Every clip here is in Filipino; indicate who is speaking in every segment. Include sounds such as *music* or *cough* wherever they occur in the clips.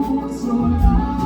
Speaker 1: 我做不。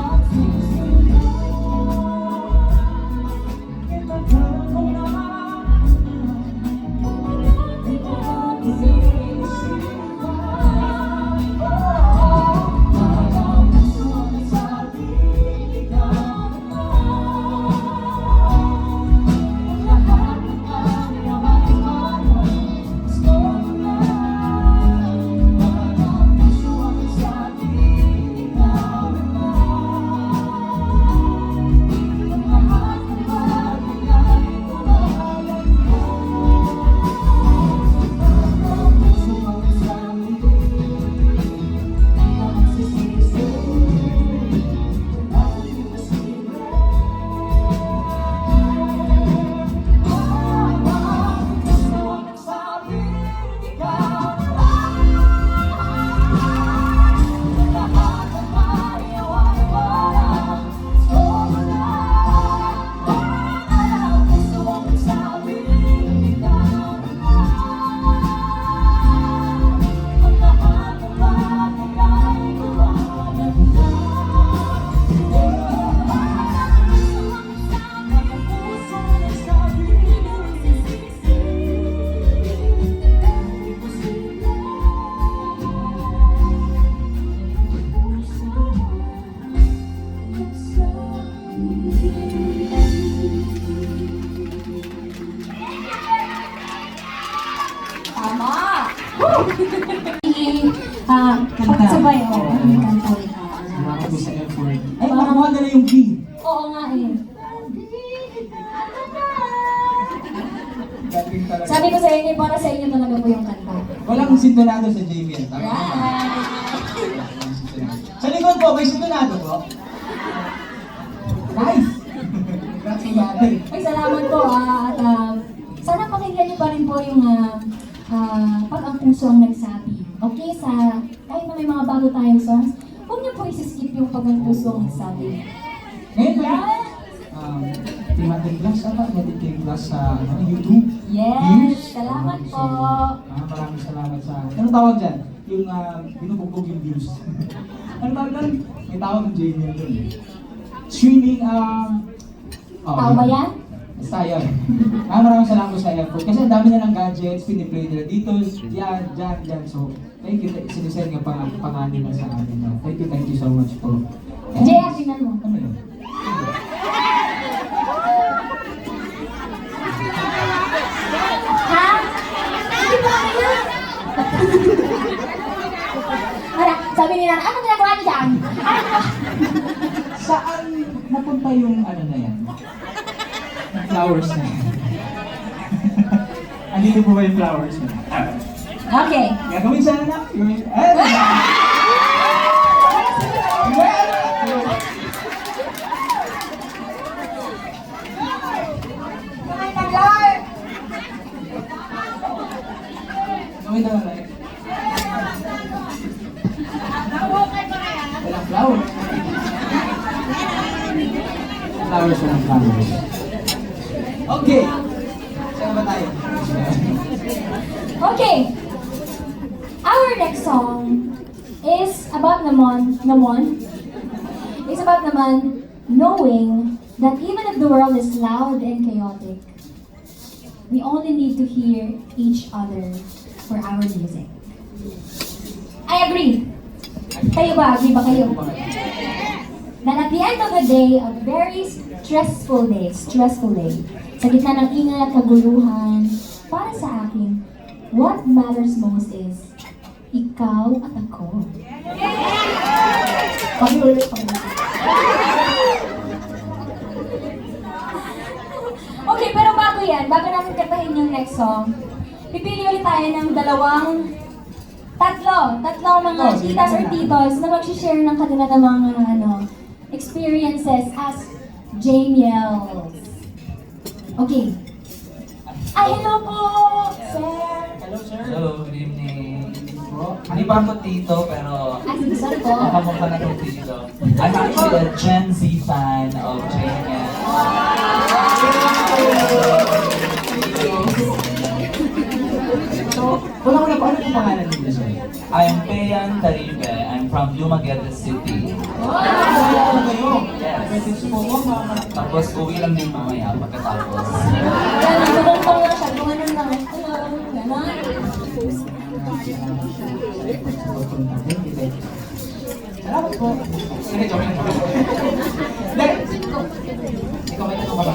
Speaker 1: Tama! *laughs* Ah, pagsabay ako. Ang kanta ulit ako.
Speaker 2: Salamat po sa effort. Ay, nakuha na yung key.
Speaker 1: Oo nga eh.
Speaker 2: Talaga.
Speaker 1: Sabi ko sa inyo, para sa inyo talaga po yung kanta.
Speaker 2: Walang sintonado sa JVN. Tama naman. Sa likod po, may sintonado po. Nice! Congrats sa batay.
Speaker 1: Ay, salamat po ah, at ah, sana pakinggan niyo pa rin po yung ah, ah, pag ang puso ang nagsabi. Okay, sa kahit na may mga bago tayong songs, huwag niyo po isi-skip yung pag ang puso ang nagsabi.
Speaker 2: Ngayon po, um, Timating Plus, apa? Timating Plus sa ano, YouTube.
Speaker 1: Yes,
Speaker 2: Views.
Speaker 1: salamat
Speaker 2: So,
Speaker 1: po.
Speaker 2: ah, maraming salamat sa... Ano tawag dyan? Yung uh, binubugbog yung views. *laughs* ano tawag dyan? May tawag ng JVN dun. Streaming, um... oh,
Speaker 1: Tao ba yan?
Speaker 2: Yun. ah, maraming salamat sa effort. Kasi ang dami na ng gadgets, piniplay nila dito, yan, dyan, dyan. So, thank you. Sinisend nga pang panganin na sa amin. no? Thank you, thank you so much po. And-
Speaker 1: JR, tingnan mo.
Speaker 2: Ano yun?
Speaker 1: Ha? Hindi ba kaya? Wala, sabi nila, ano ginagawa niyo dyan? Ano?
Speaker 2: meron pa yung ano na yan. Yung flowers na yan. *laughs* Andito po ba yung flowers na yan? Ah.
Speaker 1: Okay.
Speaker 2: Gagawin sana na. Gawin, ay! *laughs* Gawin na lang. Walang flowers. Flowers, walang flowers. Okay. Saan ba tayo?
Speaker 1: Okay. Our next song is about naman, naman, is about naman knowing that even if the world is loud and chaotic, we only need to hear each other for our music. I agree. Kayo ba? Agree ba kayo? That at the end of the day, a very stressful day, stressful day, sa gitna ng ingay at kaguluhan, para sa akin, what matters most is, ikaw at ako. Pakiulit pa Okay, pero bago yan, bago natin kantahin yung next song, pipili ulit tayo ng dalawang Tatlo, tatlong mga
Speaker 2: Oh,
Speaker 1: titas or titos na mag-share ng kanilang mga ano, experiences as Jamiels. Okay. Ay, hello po, sir.
Speaker 2: Hello, sir.
Speaker 3: Hello, good evening.
Speaker 2: Bro,
Speaker 3: Hindi pa ako tito, pero
Speaker 1: Ay, sige, sorry po.
Speaker 3: makamukha na itong tito. I'm actually a Gen Z fan of JNN.
Speaker 2: So, una-una po, ano yung pangalan ninyo, sir?
Speaker 3: I'm Peyan Taribe. From Dumaguete City.
Speaker 2: Kayo?
Speaker 3: Yes. Tapos uwi lang din mamaya pagkatapos.
Speaker 2: Salamat po. Sige, joke lang. Ikaw may tanong ka ba?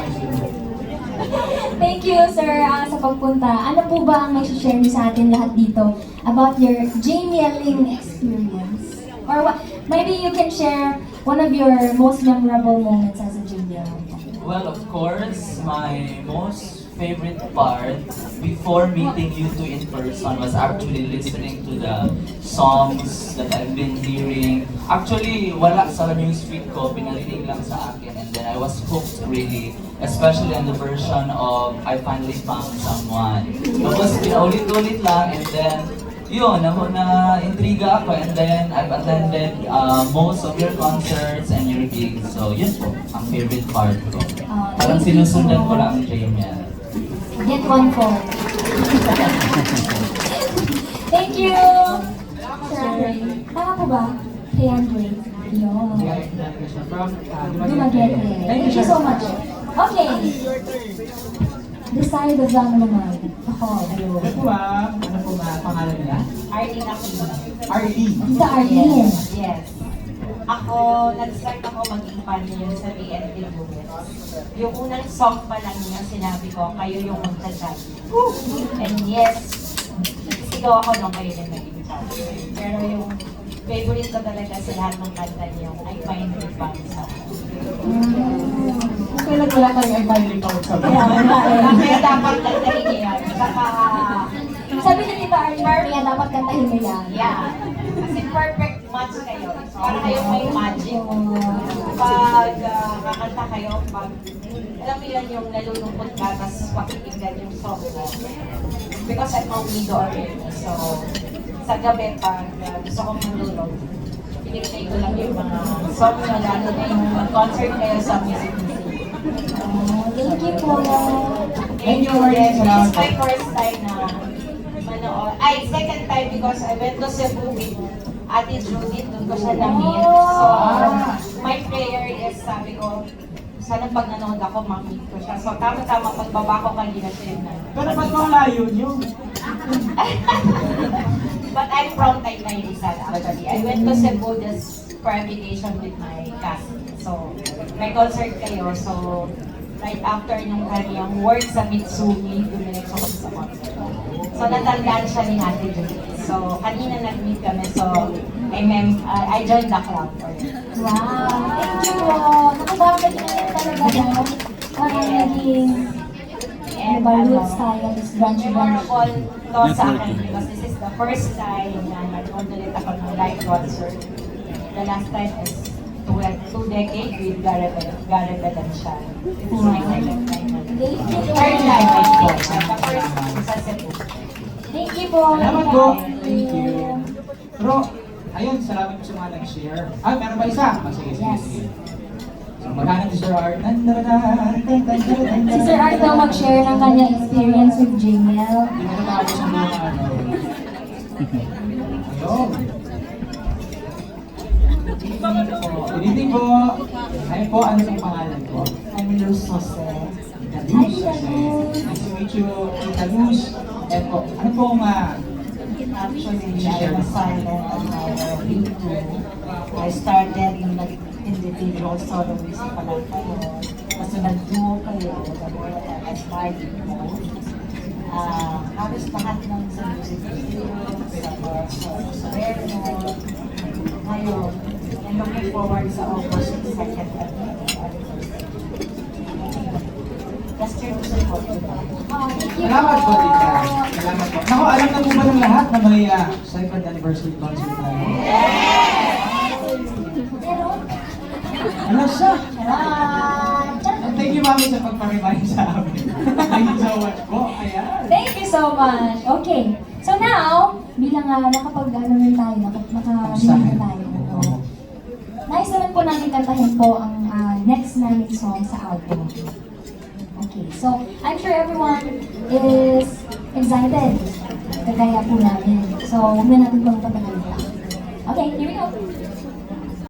Speaker 1: Thank you, sir, ah, sa pagpunta. Ano po ba ang may share niyo sa atin lahat dito about your Jamieling experience? Or what, maybe you can share one of your most memorable moments as a Jamiel.
Speaker 3: Well, of course, my most favorite part before meeting you two in person was actually listening to the songs that I've been hearing. Actually, wala sa newsfeed ko, pinarinig lang sa akin. And then I was hooked really, especially on the version of I Finally Found Someone. Tapos pinaulit-ulit lang and then yun, na, na intriga ako and then I've attended uh, most of your concerts and your gigs. So yun po, ang favorite part ko.
Speaker 1: Ah,
Speaker 3: Parang sinusundan ko lang ang JML.
Speaker 1: Get one for. *laughs* Thank you! Sir. Tama po ba? Kay Andre. Yun.
Speaker 2: Uh,
Speaker 1: Dumaguete. Thank you so much. Okay. Side of the naman. Ako, hello.
Speaker 2: Ano po ba? Ano po ba pangalan nila?
Speaker 4: Arlene Aquino.
Speaker 2: Arlene.
Speaker 1: Tita Arlene.
Speaker 4: Yes. Ako, nag-start ako maging fan niyo sa BNT Movement. Yung unang song pa lang niya, sinabi ko, kayo yung magkanta. And yes, sigaw ako nung kayo yung naging fan. Pero yung favorite ko talaga sa lahat ng kanta niyo, I find it fun sa
Speaker 2: Kailan wala tayong ay finally pa sa
Speaker 1: Kaya eh.
Speaker 4: Kaya dapat kantahin niyo yan. Baka,
Speaker 1: Sabi ni Tita Arlene, kaya dapat kantahin mo yan.
Speaker 4: yeah. Kasi perfect match kayo. Para kayong may magic. pag ah, kakanta kayo, pag alam mo yun yung nalulungkot ka, tapos pakikinggan yung song mo. Because I'm a widow already, so sa gabi pag ah, gusto kong matulog, pinipray ko lang yung mga song na lalo na yung concert kayo sa music.
Speaker 1: Oh, Thank you po.
Speaker 4: Thank you, Ren. This is my first time na manood. Ay, second time because I went to Cebu with Ate Judith. Doon ko siya na-meet. So, my prayer is, sabi ko, sana pag nanood ako, ma-meet ko siya. So, tama-tama pagbaba ko kanina siya yun.
Speaker 2: Pero ba't mo layo niyo?
Speaker 4: But I'm from Taytay Rizal actually. I went to Cebu just for vacation with my cousin. So, may concert kayo. So, right after nung kanyang work sa Mitsumi, dumiretso kami sa concert. So, natandaan siya ni Ate Julie. So, kanina nag-meet kami. So, I, mem uh, I joined the club.
Speaker 1: Wow, thank you po. Nakababad na talaga. Parang naging Roots tayo, this branch branch.
Speaker 4: memorable to sa akin because this is the first time na nag-on ulit ako ng live concert. The last time is two, two decades with Gary Gary Bedanshan. This is my second time. na-
Speaker 1: Thank you.
Speaker 4: Third time, I think. The first sa Cebu.
Speaker 1: Thank you po.
Speaker 2: Salamat po.
Speaker 1: Thank
Speaker 2: Thank you. Pero, ayun, salamat po sa mga nag-share. Ah, meron pa isa? Ah, sige, sige,
Speaker 1: Yes.
Speaker 2: sige. Maghanap si Sir Art.
Speaker 1: Si Sir Art daw mag-share ng kanyang experience with Jamel.
Speaker 2: Hindi ko natapos mga ano. Ayun. Good evening po. Ayun po, ano yung pangalan ko?
Speaker 4: I'm Luz Jose.
Speaker 1: Hi,
Speaker 2: Luz. Nice to meet you, Tita Luz. And po, ano po ang uh,
Speaker 4: Actually, I was silent on my video. I started nung solo music pa lang kayo. Kasi nag-duo kayo, nag-duo as Marty mo. Ah, halos lahat ng sa music video, sa sa sa. Ngayon, I'm looking forward sa August 2nd at Just turn to support you.
Speaker 1: Oh, thank you
Speaker 2: Salamat po, Tita. Salamat po. Naku, alam na po ba ng lahat na may uh, second anniversary concert tayo?
Speaker 1: Pero,
Speaker 2: Ano siya?
Speaker 1: ah,
Speaker 2: thank you, Mami, sa pagparimahin sa amin. thank you so much po. Ayan.
Speaker 1: Thank you so much. Okay. So now, bilang uh, nakapag ano rin tayo, naka, naka na tayo.
Speaker 2: Oo.
Speaker 1: Nice naman po natin kantahin po ang ah, next namin song sa album. Okay, so I'm sure everyone is excited. Kagaya po namin. So, huwag na natin pang patagalin pa. Okay, here we go.